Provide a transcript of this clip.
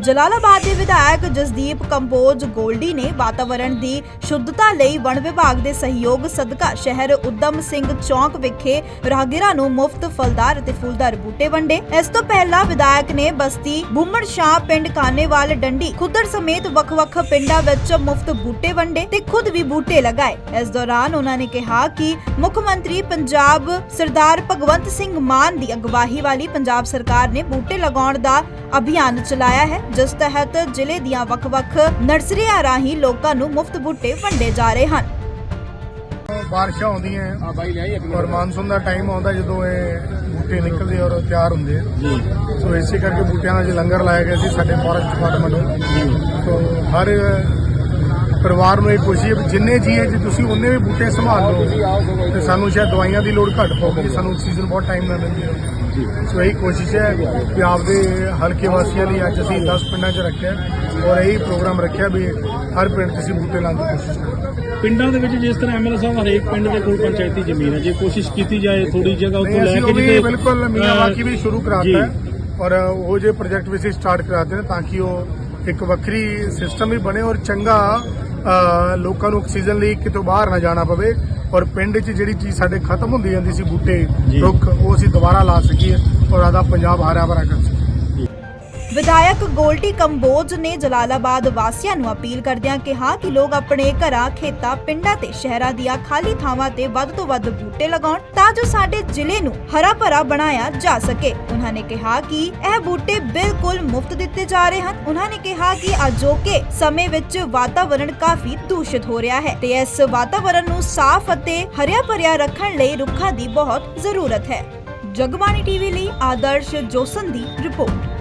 ਜਲਾਲਾਬਾਦ ਦੇ ਵਿਧਾਇਕ ਜਸਦੀਪ ਕੰਬੋਜ ਗੋਲਡੀ ਨੇ ਵਾਤਾਵਰਣ ਦੀ ਸ਼ੁੱਧਤਾ ਲਈ ਵਣ ਵਿਭਾਗ ਦੇ ਸਹਿਯੋਗ ਸਦਕਾ ਸ਼ਹਿਰ ਉਦਮ ਸਿੰਘ ਚੌਂਕ ਵਿਖੇ ਰਾਹਗੀਰਾਂ ਨੂੰ ਮੁਫਤ ਫਲਦਾਰ ਅਤੇ ਫੁੱਲਦਾਰ ਬੂਟੇ ਵੰਡੇ। ਇਸ ਤੋਂ ਪਹਿਲਾਂ ਵਿਧਾਇਕ ਨੇ ਬਸਤੀ ਬੁੰਮੜ ਸ਼ਾਹ ਪਿੰਡ ਕਾਨੇਵਾਲ ਡੰਡੀ ਖੁੱਦਰ ਸਮੇਤ ਵੱਖ-ਵੱਖ ਪਿੰਡਾਂ ਵਿੱਚ ਮੁਫਤ ਬੂਟੇ ਵੰਡੇ ਤੇ ਖੁਦ ਵੀ ਬੂਟੇ ਲਗਾਏ। ਇਸ ਦੌਰਾਨ ਉਹਨਾਂ ਨੇ ਕਿਹਾ ਕਿ ਮੁੱਖ ਮੰਤਰੀ ਪੰਜਾਬ ਸਰਦਾਰ ਭਗਵੰਤ ਸਿੰਘ ਮਾਨ ਦੀ ਅਗਵਾਈ ਵਾਲੀ ਪੰਜਾਬ ਸਰਕਾਰ ਨੇ ਬੂਟੇ ਲਗਾਉਣ ਦਾ ਅਭਿਆਨ ਚਲਾਇਆ ਹੈ। ਜਿਸ ਤਹਿਤ ਜ਼ਿਲ੍ਹੇ ਦੀਆਂ ਵੱਖ-ਵੱਖ ਨਰਸਰੀਆਂ ਰਾਹੀਂ ਲੋਕਾਂ ਨੂੰ ਮੁਫਤ ਬੂਟੇ ਵੰਡੇ ਜਾ ਰਹੇ ਹਨ। ਬਾਰਿਸ਼ਾਂ ਆਉਂਦੀਆਂ ਆ ਬਾਈ ਲਿਆਈ ਇੱਕ ਔਰ ਮਾਨਸੂਨ ਦਾ ਟਾਈਮ ਆਉਂਦਾ ਜਦੋਂ ਇਹ ਬੂਟੇ ਨਿਕਲਦੇ ਔਰ ਤਿਆਰ ਹੁੰਦੇ ਆ। ਜੀ। ਸੋ ਇਸੇ ਕਰਕੇ ਬੂਟਿਆਂ ਦਾ ਜੇ ਲੰਗਰ ਲਾਇਆ ਗਿਆ ਸੀ ਸਾਡੇ ਫੋਰੈਸਟ ਡਿਪਾਰਟਮੈਂਟ ਨੂੰ ਸੋ ਹਰ ਪਰਿਵਾਰ ਨੂੰ ਇਹ ਹੈ ਵੀ ਜਿੰਨੇ ਜੀ ਹੈ ਜੇ ਤੁਸੀਂ ਉਹਨੇ ਵੀ ਬੂਟੇ ਸੰਭਾਲ ਲਓ। ਤੇ ਸਾਨੂੰ ਸ਼ਾਇਦ ਦਵਾਈਆਂ ਦੀ ਲੋੜ ਘੱਟ ਪਊਗੀ ਸਾਨੂੰ ਆਕਸੀਜਨ ਬਹੁਤ ਟਾਈਮ ਨਾਲ ਮਿਲਦੀ ਹੈ। ਜੀ। ਸੋ ਇਹੀ ਕੋਸ਼ਿਸ਼ ਹੈ ਕਿ ਆਪਦੇ ਹਲਕੇ ਵਾਸੀਆਂ ਲਈ ਅੱਜ ਅਸੀਂ 10 ਪਿੰਡਾਂ 'ਚ ਰੱਖਿਆ ਔਰ ਇਹੀ ਪ੍ਰੋਗਰਾਮ ਰੱਖਿਆ ਵੀ ਹਰ ਪਿੰਡ 'ਚ ਅਸੀਂ ਬੂਟੇ ਲਾਉਣ ਦੀ ਕੋਸ਼ਿਸ਼ ਕਰਾਂਗੇ। ਪਿੰਡਾਂ ਦੇ ਵਿੱਚ ਜਿਸ ਤਰ੍ਹਾਂ ਐਮਐਲਏ ਸਾਹਿਬ ਹਰੇਕ ਪਿੰਡ ਦੇ ਕੋਲ ਪੰਚਾਇਤੀ ਜ਼ਮੀਨ ਹੈ। ਜੇ ਕੋਸ਼ਿਸ਼ ਕੀਤੀ ਜਾਏ ਥੋੜੀ ਜਗ੍ਹਾ ਉੱਥੋਂ ਲੈ ਕੇ ਉਹ ਵੀ ਜਿੱਥੇ, ਬਿਲਕੁਲ ਮੀਆਂਵਾਕੀ ਵੀ ਸ਼ੁਰੂ। ਕਰਾਤਾ ਹੈ ਔਰ ਉਹ ਜੇ ਪ੍ਰੋਜੈਕਟ ਵੀ ਅਸੀਂ ਸਟਾਰਟ ਕਰਾਤੇ ਨੇ ਤਾਂ ਕਿ ਉਹ ਇੱਕ ਵੱਖਰੀ ਸਿਸਟਮ ਵੀ ਬਣੇ ਔਰ ਚੰਗਾ ਲੋਕਾਂ ਨੂੰ ਆਕਸੀਜਨ ਲਈ ਕਿਤੋਂ ਬਾਹਰ ਨਾ ਜਾਣਾ ਪਵੇ ਔਰ ਪਿੰਡ 'ਚ ਜਿਹੜੀ ਚੀਜ਼ ਸਾਡੇ ਖਤਮ ਹੁੰਦੀ ਜਾਂਦੀ ਸੀ ਬੂਟੇ। ਰੁੱਖ ਉਹ ਅਸੀਂ ਦੁਬਾਰਾ ਲਾ ਸਕੀਏ ਔਰ ਆਦਾ ਪੰਜਾਬ ਹਰਾ ਭਰਾ ਕਰ ਸਕੀਏ ਵਿਧਾਇਕ ਗੋਲਟੀ ਕੰਬੋਜ ਨੇ ਜਲਾਲਾਬਾਦ ਵਾਸੀਆਂ ਨੂੰ ਅਪੀਲ ਕਰਦਿਆਂ ਕਿਹਾ ਕਿ ਲੋਕ ਆਪਣੇ ਘਰਾਂ, ਖੇਤਾਂ, ਪਿੰਡਾਂ ਤੇ ਸ਼ਹਿਰਾਂ ਦੀਆਂ ਖਾਲੀ ਥਾਵਾਂ ਤੇ ਵੱਧ ਤੋਂ ਵੱਧ ਬੂਟੇ ਲਗਾਉਣ ਤਾਂ ਜੋ ਸਾਡੇ ਜ਼ਿਲ੍ਹੇ ਨੂੰ ਹਰਾ ਭਰਾ ਬਣਾਇਆ ਜਾ ਸਕੇ। ਉਹਨਾਂ ਨੇ ਕਿਹਾ ਕਿ ਇਹ ਬੂਟੇ ਬਿਲਕੁਲ ਮੁਫਤ ਦਿੱਤੇ ਜਾ ਰਹੇ ਹਨ। ਉਹਨਾਂ ਨੇ ਕਿਹਾ ਕਿ ਅਜੋਕੇ ਸਮੇਂ ਵਿੱਚ ਵਾਤਾਵਰਣ ਕਾਫੀ ਦੂਸ਼ਿਤ ਹੋ ਰਿਹਾ ਹੈ ਤੇ ਇਸ ਵਾਤਾਵਰਣ ਨੂੰ ਸਾਫ਼ ਅਤੇ ਹਰਿਆ ਭਰਿਆ ਰੱਖਣ ਲਈ ਰੁੱਖਾਂ ਦੀ ਬਹੁਤ ਜ਼ਰੂਰਤ ਹੈ। ਜਗਬਾਣੀ ਟੀਵੀ ਲਈ ਆਦਰਸ਼ ਜੋਸਨ ਦੀ ਰਿਪੋਰਟ।